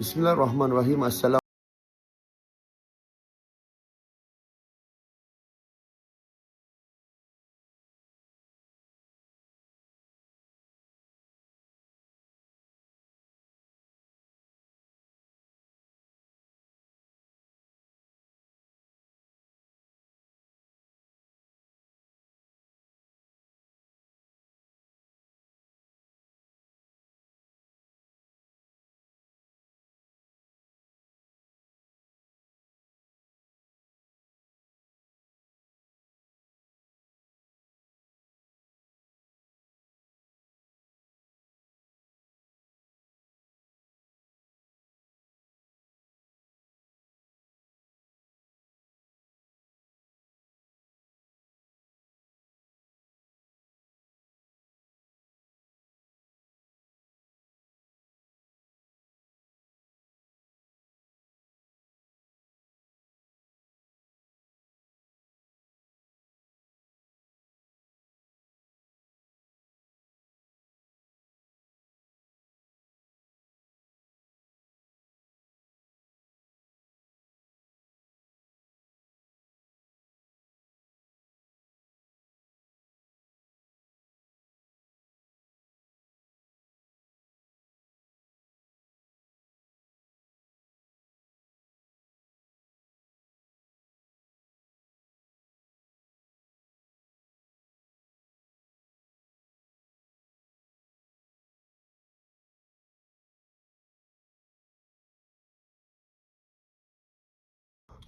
বিসমুল্লাহ রহমান রহিম আসসালাম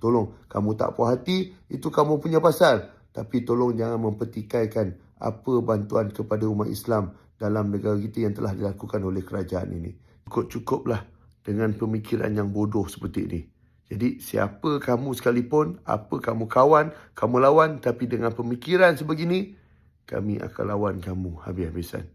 Tolong, kamu tak puas hati, itu kamu punya pasal. Tapi tolong jangan mempertikaikan apa bantuan kepada umat Islam dalam negara kita yang telah dilakukan oleh kerajaan ini. Cukup-cukuplah dengan pemikiran yang bodoh seperti ini. Jadi siapa kamu sekalipun, apa kamu kawan, kamu lawan tapi dengan pemikiran sebegini, kami akan lawan kamu habis-habisan.